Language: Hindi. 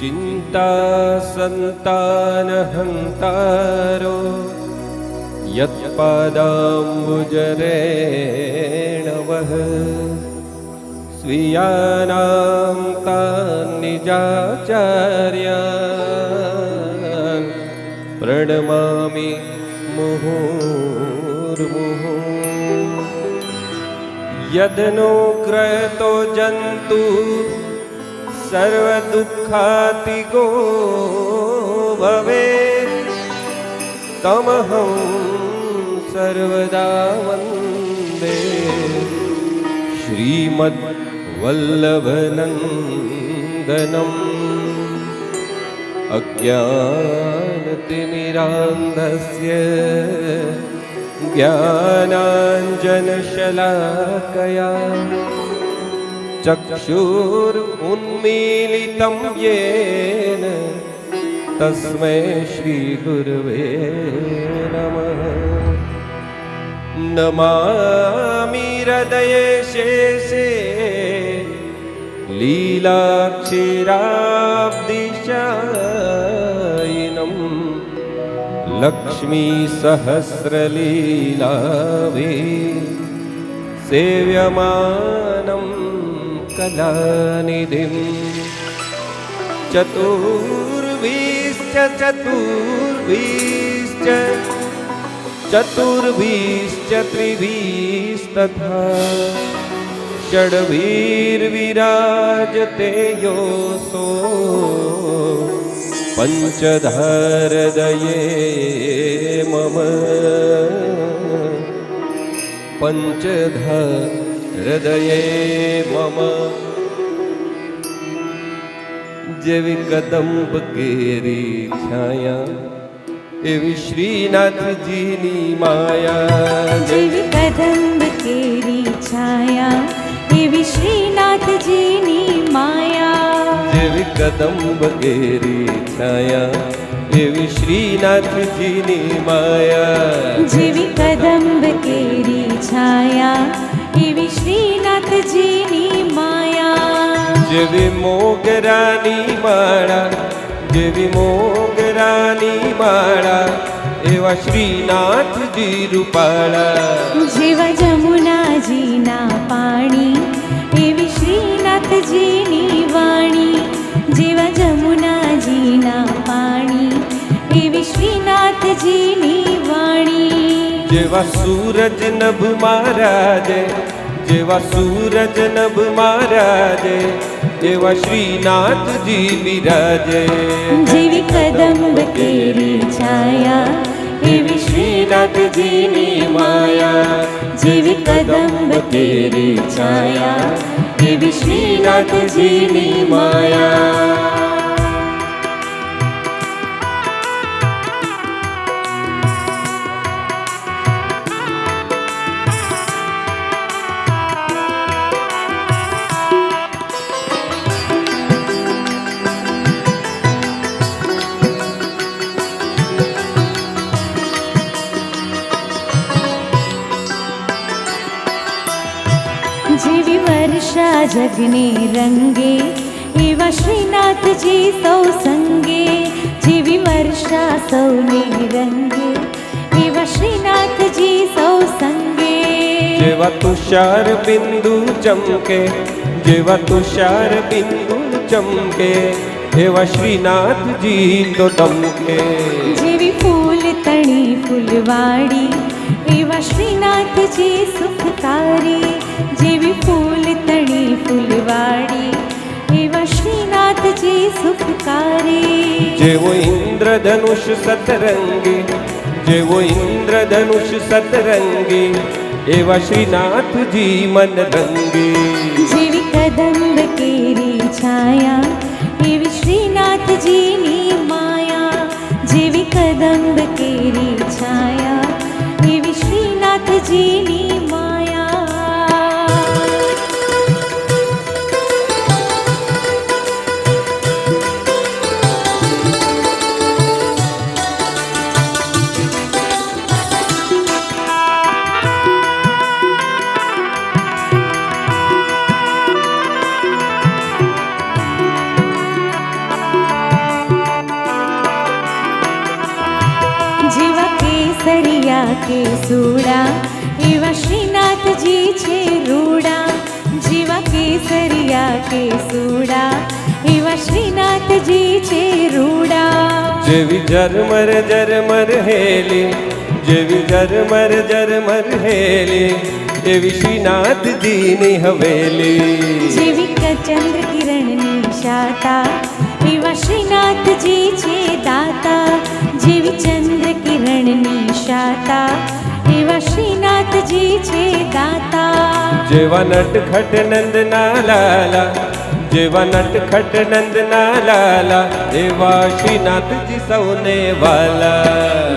चिन्ता सन्तानहन्तारो यत्पादाम्बुजरेण वः स्वीयानां तान्निजाचार्यान् प्रणमामि मुहुर्मुहुः यदनुग्रहतो जन्तु सर्वदुःखातिगो भवेत्। तमहं सर्वदा वन्दे। श्रीमद्वल्लभनन्दनम्। अज्ञानतिमिरान्धस्य ज्ञानाञ्जनशलाकया चक्षुरुन्मीलितं येन तस्मै श्रीगुरवे नमः। नमामि हृदये शेषे लीलाक्षीराब्दिशायिनम् लक्ष्मीसहस्रलीलावे सेव्यमानं कलानिधिं चतुर्भिश्च चतुर्भिश्च चतुर्भिश्च त्रिभिस्तथा षड्भिर्विराजते योऽसो पञ्चधरदये मम। पञ्चधरदये मम જેવી કદંબ કેરી છાયા એવી શ્રીનાથજીની માયા જેવી કદંબ કેરી છાયા એવી શ્રીનાથજીની માયા જેવી કદંબ કેરી છાયા એવી શ્રીનાથજીની માયા જેવી કદંબ કેરી છાયા એવી શ્રીનાથજીની માયા જેવી મોગરાની માળા જેવી મોગરાની માળા એવા શ્રીનાથજી રૂપાળા જેવા જમુનાજીના પાણી જેવા સૂરજ નભ મહારાજે જેવા સૂરજ નભ મહારાજે એવા શ્રીનાથજી બિરાજે જેવી કદંબ કેરી છાયા એવી શ્રીનાથજીની માયા જેવી કદંબ કેરી છાયા એવી શ્રીનાથજીની માયા जगने रंगे। इव श्रीनाथ जी सौ संगे। जीवी वर्षा सौ रंगे इव श्रीनाथ जी सौ संगे। जीव तुषार बिंदु चमके। जीव तुषार बिंदु चमके। एव श्रीनाथ जी तो दमके। जीवी फूल तणी फुलवाड़ी। इव श्रीनाथ जी सुखता जय वो इंद्रधनुष सतरंगी जय वो इंद्रधनुष सतरंगी, एवा श्रीनाथ जी मन रंगे जीवित दंड केरी छाया, एवी श्रीनाथ जी नी माया, जीवित दंड के કે સુડા એવા શ્રીનાથજી છે રૂડા જેવા કેસરિયા કે સુડા એવા શ્રીનાથજી છે રૂડા જેવી ઝરમર ઝરમર હેલી જેવી ઝરમર ઝરમર હેલી એવી શ્રીનાથજીની હવેલી જેવી ચંદ્ર કિરણની શાતા એવા શ્રીનાથજી છે દાતા જેવી ચંદ્ર કિરણની શાતા એવા શ્રીનાથજી છે દાતા જેવા નટખટ નંદના લાલા જેવા નટખટ નંદના લાલા એવા શ્રીનાથજી સૌને વાલા